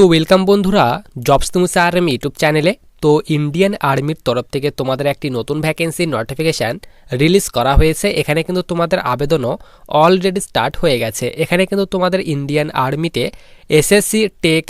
তো ওয়েলকাম বন্ধুরা jobs তুমুসে army YouTube চ্যানেলে তো ইন্ডিয়ান আর্মির তরফ থেকে তোমাদের একটি নতুন ভ্যাকেন্সির নোটিফিকেশান রিলিজ করা হয়েছে। এখানে কিন্তু তোমাদের আবেদনও অলরেডি স্টার্ট হয়ে গেছে। এখানে কিন্তু তোমাদের ইন্ডিয়ান আর্মিতে এসএসসি টেক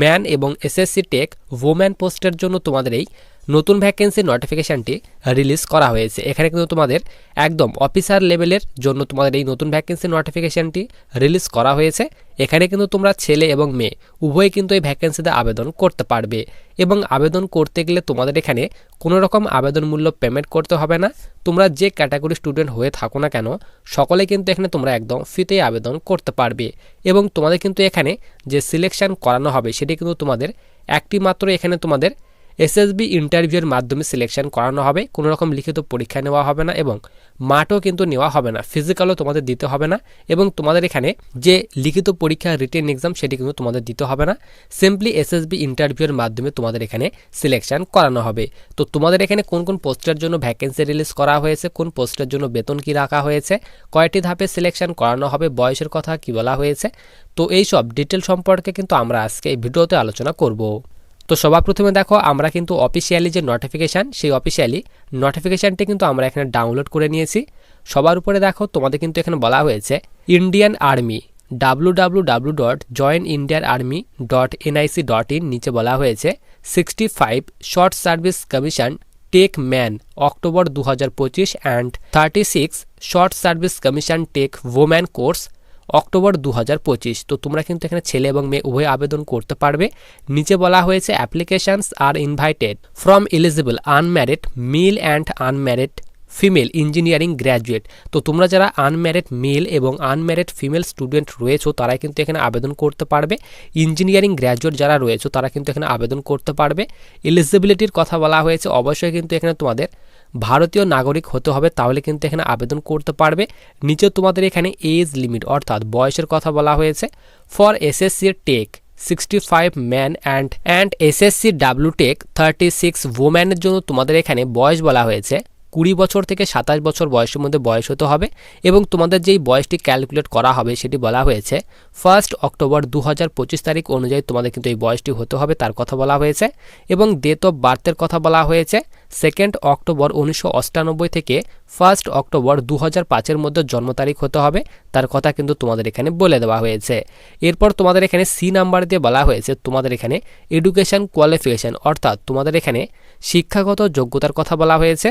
ম্যান এবং এসএসসি টেক ওম্যান পোস্টের জন্য তোমাদের এই নতুন ভ্যাকেন্সির নোটিফিকেশানটি রিলিজ করা হয়েছে। এখানে কিন্তু তোমাদের একদম অফিসার লেভেলের জন্য তোমাদের এই নতুন ভ্যাকেন্সি নোটিফিকেশানটি রিলিজ করা হয়েছে। এখানে কিন্তু তোমরা ছেলে এবং মেয়ে, উভয়ে কিন্তু এই ভ্যাকেন্সিতে আবেদন করতে পারবে। এবং আবেদন করতে গেলে তোমাদের এখানে কোনো রকম আবেদন মূল্য পেমেন্ট করতে হবে না। তোমরা যে ক্যাটাগরি স্টুডেন্ট হয়ে থাকো না কেন, সকলে কিন্তু এখানে তোমরা একদম ফ্রিতেই আবেদন করতে পারবে। এবং তোমাদের কিন্তু এখানে যে সিলেকশন করানো হবে, সেটি কিন্তু তোমাদের একটি মাত্র এখানে তোমাদের এসএসবি ইন্টারভিউয়ের মাধ্যমে সিলেকশন করানো হবে, কোনো রকম লিখিত পরীক্ষা নেওয়া হবে না এবং মাঠও কিন্তু নেওয়া হবে না ফিজিক্যালও তোমাদের দিতে হবে না এবং তোমাদের এখানে যে লিখিত পরীক্ষা রিটেন এক্সাম সেটি কিন্তু তোমাদের দিতে হবে না। সিম্পলি এসএসবি ইন্টারভিউয়ের মাধ্যমে তোমাদের এখানে সিলেকশন করানো হবে। তো তোমাদের এখানে কোন কোন পোস্টের জন্য ভ্যাকেন্সি রিলিজ করা হয়েছে, কোন পোস্টের জন্য বেতন কি রাখা হয়েছে, কয়টি ধাপে সিলেকশন করানো হবে, বয়সের কথা কি বলা হয়েছে, তো এই সব ডিটেল সম্পর্কে কিন্তু আমরা আজকে এই ভিডিওতে আলোচনা করব। তো সবার প্রথমে দেখো, আমরা কিন্তু অফিসিয়ালি যে নোটিফিকেশান সেই অফিসিয়ালি নোটিফিকেশানটি কিন্তু আমরা এখানে ডাউনলোড করে নিয়েছি। সবার উপরে দেখো, তোমাদের কিন্তু এখানে বলা হয়েছে Indian army W W dot Indian army dot dot in নিচে বলা হয়েছে sixty five short service commission tech man October দু হাজার পঁচিশ and thirty six short service commission tech woman course October দু হাজার পঁচিশ। তো তোমরা কিন্তু এখানে ছেলে এবং মেয়ে উভয় আবেদন করতে পারবে। নিচে বলা হয়েছে applications are invited from eligible unmarried male and unmarried female engineering graduate তো তোমরা যারা আনম্যারিড মেল এবং আনম্যারিড ফিমেল স্টুডেন্ট রয়েছো, তারাই কিন্তু এখানে আবেদন করতে পারবে। ইঞ্জিনিয়ারিং গ্র্যাজুয়েট যারা রয়েছে, তারা কিন্তু এখানে আবেদন করতে পারবে। এলিজিবিলিটির কথা বলা হয়েছে, অবশ্যই কিন্তু এখানে তোমাদের ভারতীয় নাগরিক হতে হবে তাহলে কিন্তু এখানে আবেদন করতে পারবে। নিচে তোমাদের এখানে এজ লিমিট অর্থাৎ বয়সের কথা বলা হয়েছে। For SSC tech sixty five man and and SSC W tech thirty six ওম্যানের জন্য তোমাদের এখানে বয়স বলা হয়েছে। কুড়ি বছর থেকে সাতাশ বছর বয়সের মধ্যে বয়স হতে হবে এবং তোমাদের যেই বয়সটি ক্যালকুলেট করা হবে সেটি বলা হয়েছে ফার্স্ট অক্টোবর দু হাজার পঁচিশ তারিখ অনুযায়ী তোমাদের কিন্তু এই বয়সটি হতে হবে, তার কথা বলা হয়েছে। এবং ডেট অফ বার্থের কথা বলা হয়েছে সেকেন্ড অক্টোবর উনিশশো থেকে ফার্স্ট অক্টোবর দু হাজার মধ্যে জন্ম তারিখ হতে হবে, তার কথা কিন্তু তোমাদের এখানে বলে দেওয়া হয়েছে। এরপর তোমাদের এখানে সি নাম্বার দিয়ে বলা হয়েছে, তোমাদের এখানে এডুকেশন কোয়ালিফিকেশান অর্থাৎ তোমাদের এখানে শিক্ষাগত যোগ্যতার কথা বলা হয়েছে।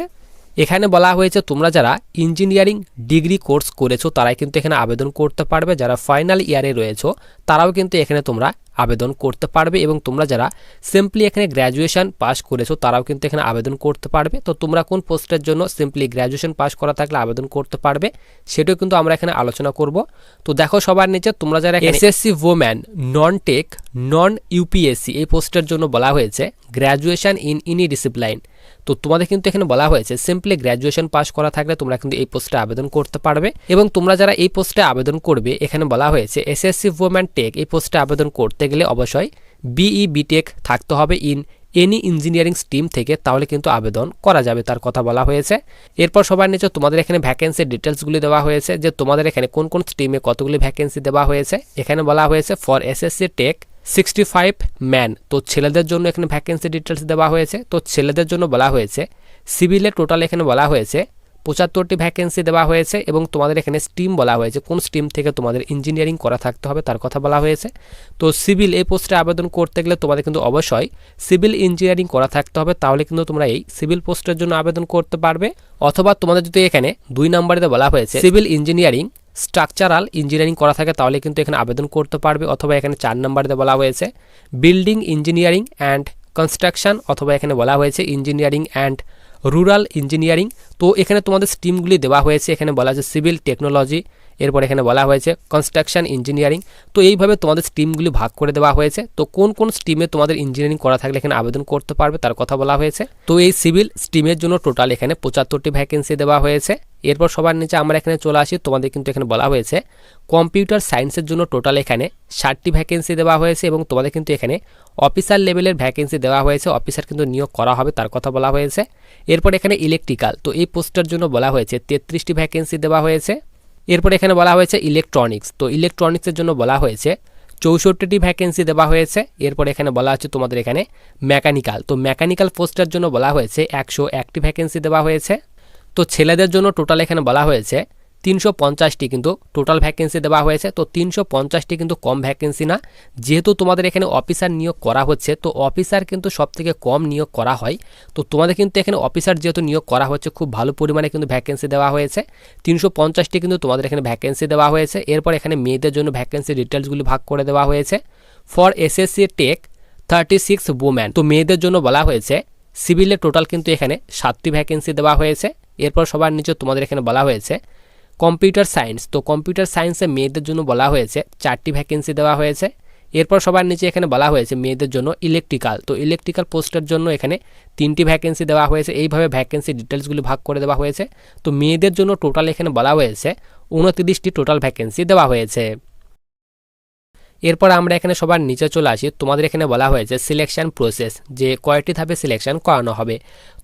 এখানে বলা হয়েছে তোমরা যারা ইঞ্জিনিয়ারিং ডিগ্রি কোর্স করেছ, তারাই কিন্তু এখানে আবেদন করতে পারবে। যারা ফাইনাল ইয়ারে রয়েছো, তারাও কিন্তু এখানে তোমরা আবেদন করতে পারবে এবং তোমরা যারা সিম্পলি এখানে গ্র্যাজুয়েশন পাস করেছ, তারাও কিন্তু এখানে আবেদন করতে পারবে। তো তোমরা কোন পোস্টের জন্য সিম্পলি গ্র্যাজুয়েশন পাস করা থাকলে আবেদন করতে পারবে, সেটাও কিন্তু আমরা এখানে আলোচনা করব। তো দেখো সবার নিচে, তোমরা যারা SSC woman non tech non UPSC এই পোস্টের জন্য বলা হয়েছে গ্র্যাজুয়েশন ইন ইনি ডিসিপ্লাইন তো তোমাদের কিন্তু এখানে বলা হয়েছে সিম্পলি গ্র্যাজুয়েশন পাস করা থাকলে তোমরা কিন্তু এই পোস্টে আবেদন করতে পারবে। এবং তোমরা যারা এই পোস্টে আবেদন করবে, এখানে বলা হয়েছে এসএসসি ওম্যান টেক এই পোস্টে আবেদন করতে গেলে অবশ্যই বিই বিটেক থাকতে হবে ইন এনি ইঞ্জিনিয়ারিং স্ট্রিম থেকে, তাহলে কিন্তু আবেদন করা যাবে, তার কথা বলা হয়েছে। এরপর সবার নিচে তোমাদের এখানে ভ্যাকেন্সির ডিটেলসগুলি দেওয়া হয়েছে, যে তোমাদের এখানে কোন কোন স্ট্রিমে কতগুলি ভ্যাকেন্সি দেওয়া হয়েছে। এখানে বলা হয়েছে for SSC tech sixty five man তো ছেলেদের জন্য এখানে ভ্যাকেন্সি ডিটেলস দেওয়া হয়েছে। তো ছেলেদের জন্য বলা হয়েছে সিভিলে টোটাল এখানে বলা হয়েছে পঁচাত্তরটি ভ্যাকেন্সি দেওয়া হয়েছে এবং তোমাদের এখানে স্ট্রিম বলা হয়েছে। কোন স্ট্রিম থেকে তোমাদের ইঞ্জিনিয়ারিং করা থাকতে হবে তার কথা বলা হয়েছে। তো সিভিল এই পোস্টে আবেদন করতে গেলে তোমাদের কিন্তু অবশ্যই সিভিল ইঞ্জিনিয়ারিং করা থাকতে হবে, তাহলে কিন্তু তোমরা এই সিভিল পোস্টের জন্য আবেদন করতে পারবে। অথবা তোমাদের যদি এখানে দুই নম্বরে বলা হয়েছে সিভিল ইঞ্জিনিয়ারিং স্ট্রাকচারাল ইঞ্জিনিয়ারিং করা থাকে, তাহলে কিন্তু এখানে আবেদন করতে পারবে। অথবা এখানে চার নম্বরে বলা হয়েছে বিল্ডিং ইঞ্জিনিয়ারিং অ্যান্ড কনস্ট্রাকশন অথবা এখানে বলা হয়েছে ইঞ্জিনিয়ারিং অ্যান্ড রুরাল ইঞ্জিনিয়ারিং। তো এখানে তোমাদের স্ট্রিমগুলি দেওয়া হয়েছে। এখানে বলা হয়েছে সিভিল টেকনোলজি, এরপর এখানে বলা হয়েছে কনস্ট্রাকশন ইঞ্জিনিয়ারিং। তো এইভাবে তোমাদের স্ট্রিমগুলি ভাগ করে দেওয়া হয়েছে। তো কোন কোন স্ট্রিমে তোমাদের ইঞ্জিনিয়ারিং করা থাকলে এখানে আবেদন করতে পারবে, তার কথা বলা হয়েছে। তো এই সিভিল স্ট্রিমের জন্য টোটাল এখানে পঁচাত্তরটি ভ্যাকেন্সি দেওয়া হয়েছে। এরপর সবার নিচে আমরা এখানে চলে আসি, তোমাদের কিন্তু এখানে বলা হয়েছে কম্পিউটার সায়েন্সের জন্য টোটাল এখানে ষাটটি ভ্যাকেন্সি দেওয়া হয়েছে এবং তোমাদের কিন্তু এখানে অফিসার লেভেলের ভ্যাকেন্সি দেওয়া হয়েছে অফিসার কিন্তু নিয়োগ করা হবে তার কথা বলা হয়েছে। এরপর এখানে ইলেকট্রিক্যাল তো এই পোস্টের জন্য বলা হয়েছে তেত্রিশটি ভ্যাকেন্সি দেওয়া হয়েছে। এরপর এখানে বলা হয়েছে ইলেকট্রনিক্স তো ইলেকট্রনিক্সের জন্য বলা হয়েছে চৌষট্টিটি ভ্যাকেন্সি দেওয়া হয়েছে। এরপর এখানে বলা আছে তোমাদের এখানে মেকানিক্যাল তো মেকানিক্যাল পোস্টের জন্য বলা হয়েছে একশো একটি ভ্যাকেন্সি দেওয়া হয়েছে। তো ছেলেদের জন্য টোটাল এখানে বলা হয়েছে তিনশো পঞ্চাশটি কিন্তু টোটাল ভ্যাকেন্সি দেওয়া হয়েছে। তো তিনশো পঞ্চাশটি কিন্তু কম ভ্যাকেন্সি না। যেহেতু তোমাদের এখানে অফিসার নিয়োগ করা হচ্ছে, তো অফিসার কিন্তু সব থেকে কম নিয়োগ করা হয়। তো তোমাদের কিন্তু এখানে অফিসার যেহেতু নিয়োগ করা হচ্ছে, খুব ভালো পরিমাণে কিন্তু ভ্যাকেন্সি দেওয়া হয়েছে। তিনশো পঞ্চাশটি কিন্তু তোমাদের এখানে ভ্যাকেন্সি দেওয়া হয়েছে। এরপর এখানে মেয়েদের জন্য ভ্যাকেন্সি ডিটেলসগুলি ভাগ করে দেওয়া হয়েছে। For SSC tech thirty six তো মেয়েদের জন্য বলা হয়েছে সিভিলের টোটাল কিন্তু এখানে সাতটি ভ্যাকেন্সি দেওয়া হয়েছে। এরপর সবার নিচে তোমাদের এখানে বলা হয়েছে কম্পিউটার সায়েন্স তো কম্পিউটার সায়েন্সে মেয়েদের জন্য বলা হয়েছে, চারটি ভ্যাকেন্সি দেওয়া হয়েছে। এরপর সবার নিচে এখানে বলা হয়েছে মেয়েদের জন্য ইলেকট্রিক্যাল তো ইলেকট্রিক্যাল পোস্টের জন্য এখানে তিনটি ভ্যাকেন্সি দেওয়া হয়েছে। এইভাবে ভ্যাকেন্সি ডিটেলসগুলি ভাগ করে দেওয়া হয়েছে। তো মেয়েদের জন্য টোটাল এখানে বলা হয়েছে, উনত্রিশটি টোটাল ভ্যাকেন্সি দেওয়া হয়েছে। এরপর আমরা এখানে সবার নিচে চলে আসি। তোমাদের এখানে বলা হয়েছে সিলেকশন প্রসেস যে কয়েকটি ধাপে সিলেকশন করানো হবে।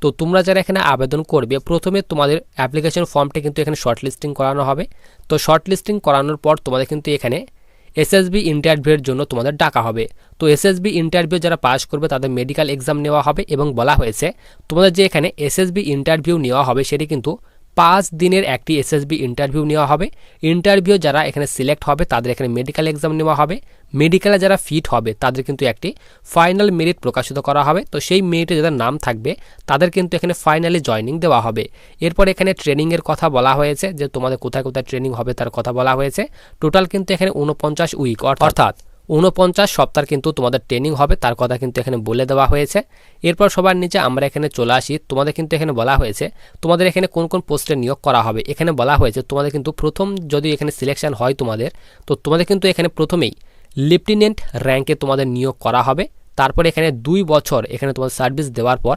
তো তোমরা যারা এখানে আবেদন করবে, প্রথমে তোমাদের অ্যাপ্লিকেশন ফর্মটি কিন্তু এখানে শর্ট লিস্টিং করানো হবে। তো শর্ট লিস্টিং করানোর পর তোমাদের কিন্তু এখানে এসএসবি ইন্টারভিউয়ের জন্য তোমাদের ডাকা হবে। তো এসএসবি ইন্টারভিউ যারা পাস করবে, তাদের মেডিকেল এক্সাম নেওয়া হবে এবং বলা হয়েছে, তোমাদের যে এখানে এসএসবি ইন্টারভিউ নেওয়া হবে, সেটি কিন্তু পাঁচ দিনের একটি এসএসবি ইন্টারভিউ নেওয়া হবে। ইন্টারভিউ যারা এখানে সিলেক্ট হবে, তাদের এখানে মেডিকেল এক্সাম নেওয়া হবে। মেডিকেলে যারা ফিট হবে, তাদের কিন্তু একটি ফাইনাল মেরিট প্রকাশিত করা হবে। তো সেই মেরিটে যাদের নাম থাকবে, তাদের কিন্তু এখানে ফাইনালি জয়নিং দেওয়া হবে। এরপর এখানে ট্রেনিংয়ের কথা বলা হয়েছে যে তোমাদের কোথায় কোথায় ট্রেনিং হবে তার কথা বলা হয়েছে। টোটাল কিন্তু এখানে উনপঞ্চাশ উইক অর্থাৎ উনপঞ্চাশ সপ্তাহ কিন্তু তোমাদের ট্রেনিং হবে, তার কথা কিন্তু এখানে বলে দেওয়া হয়েছে। এরপর সবার নিচে আমরা এখানে চলে আসি, তোমাদের কিন্তু এখানে বলা হয়েছে, তোমাদের এখানে কোন কোন পোস্টে নিয়োগ করা হবে? এখানে বলা হয়েছে, তোমাদের কিন্তু প্রথম যদি এখানে সিলেকশন হয় তোমাদের, তো তোমাদের কিন্তু এখানে প্রথমেই লেফটেন্যান্ট র্যাঙ্কে তোমাদের নিয়োগ করা হবে। তারপর এখানে দুই বছর এখানে তোমাদের সার্ভিস দেওয়ার পর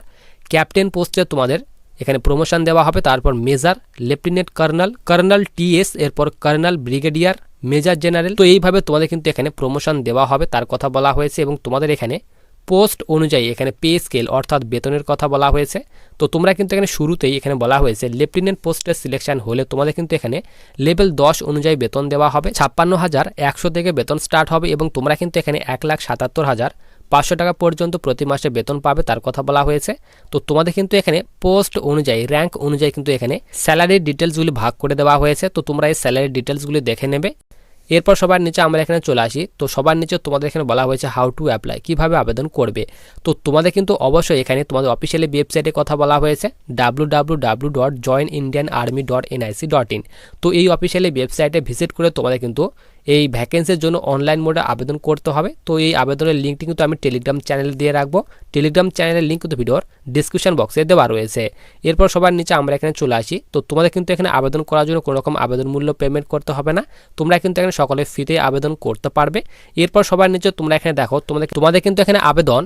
ক্যাপ্টেন পোস্টে তোমাদের এখানে প্রমোশন দেওয়া হবে। তারপর মেজর লেফটেন্যান্ট কর্নাল কর্নাল টিএস এরপর কর্নাল ব্রিগেডিয়ার মেজর জেনারেল। তো এইভাবে তোমাদের কিন্তু এখানে প্রমোশন দেওয়া হবে, তার কথা বলা হয়েছে এবং তোমাদের এখানে পোস্ট অনুযায়ী এখানে পে স্কেল অর্থাৎ বেতনের কথা বলা হয়েছে। তো তোমরা কিন্তু এখানে শুরুতেই এখানে বলা হয়েছে, লেফটেন্যান্ট পোস্টের সিলেকশন হলে তোমাদের কিন্তু এখানে লেভেল দশ অনুযায়ী বেতন দেওয়া হবে। ছাপ্পান্ন হাজার একশো থেকে বেতন স্টার্ট হবে এবং তোমরা কিন্তু এখানে এক লাখ সাতাত্তর হাজার পাঁচশো টাকা পর্যন্ত প্রতি মাসে বেতন পাবে, তার কথা বলা হয়েছে। তো তোমাদের কিন্তু এখানে পোস্ট অনুযায়ী র্যাঙ্ক অনুযায়ী কিন্তু এখানে স্যালারির ডিটেলসগুলি ভাগ করে দেওয়া হয়েছে। তো তোমরা এই স্যালারির ডিটেলসগুলি দেখে নেবে। এরপর সবার নিচে আমরা এখানে চলে আসি। তো সবার নিচে তোমাদের এখানে বলা হয়েছে হাউ টু অ্যাপ্লাই কীভাবে আবেদন করবে। তো তোমাদের কিন্তু অবশ্যই এখানে তোমাদের অফিসিয়ালি ওয়েবসাইটে কথা বলা হয়েছে W dot join Indian army dot dot in তো এই অফিসিয়ালি ওয়েবসাইটে ভিজিট করে তোমাদের কিন্তু এই ভ্যাকেন্সির জন্য অনলাইন মোডে আবেদন করতে হবে। তো এই আবেদনের লিঙ্কটি কিন্তু আমি টেলিগ্রাম চ্যানেলে দিয়ে রাখব। টেলিগ্রাম চ্যানেলের লিঙ্ক কিন্তু ভিডিওর ডিসক্রিপশন বক্সে দেওয়া রয়েছে। এরপর সবার নিচে আমরা এখানে চলে আসি। তো তোমাদের কিন্তু এখানে আবেদন করার জন্য কোনো রকম আবেদন মূল্য পেমেন্ট করতে হবে না। তোমরা কিন্তু এখানে সকলে ফ্রিতে আবেদন করতে পারবে। এরপর সবার নিচে তোমরা এখানে দেখো, তোমাদের তোমাদের কিন্তু এখানে আবেদন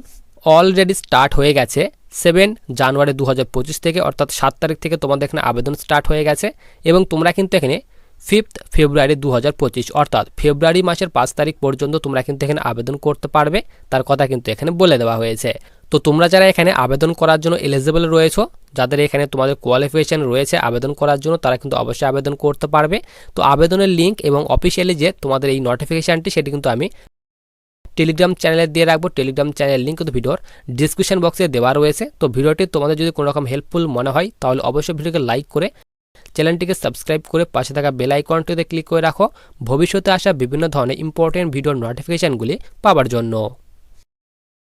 অলরেডি স্টার্ট হয়ে গেছে। সেভেন জানুয়ারি দু হাজার পঁচিশ থেকে, অর্থাৎ সাত তারিখ থেকে তোমাদের এখানে আবেদন স্টার্ট হয়ে গেছে। এবং তোমরা কিন্তু এখানে ফিফথ ফেব্রুয়ারি দু হাজার পঁচিশ, অর্থাৎ ফেব্রুয়ারি মাসের পাঁচ তারিখ পর্যন্ত তোমরা কিন্তু এখানে আবেদন করতে পারবে। তার কথা কিন্তু এখানে বলে দেওয়া হয়েছে। তো তোমরা যারা এখানে আবেদন করার জন্য এলিজিবল রয়েছো, যাদের এখানে তোমাদের কোয়ালিফিকেশান রয়েছে আবেদন করার জন্য, তারা কিন্তু অবশ্যই আবেদন করতে পারবে। তো আবেদনের লিঙ্ক এবং অফিসিয়ালি যে তোমাদের এই নোটিফিকেশানটি সেটি কিন্তু আমি টেলিগ্রাম চ্যানেলে দিয়ে রাখব। টেলিগ্রাম চ্যানেলের লিঙ্ক কিন্তু ভিডিওর ডিসক্রিপশন বক্সে দেওয়া রয়েছে। তো ভিডিওটি তোমাদের যদি কোনো রকম হেল্পফুল মনে হয়, তাহলে অবশ্যই ভিডিওকে লাইক করে চ্যানেলটিকে সাবস্ক্রাইব করে পাশে থাকা বেল আইকনটিতে ক্লিক করে রাখো। ভবিষ্যতে আসা বিভিন্ন ধরনের ইম্পর্টেন্ট ভিডিওর নোটিফিকেশানগুলি পাওয়ার জন্য।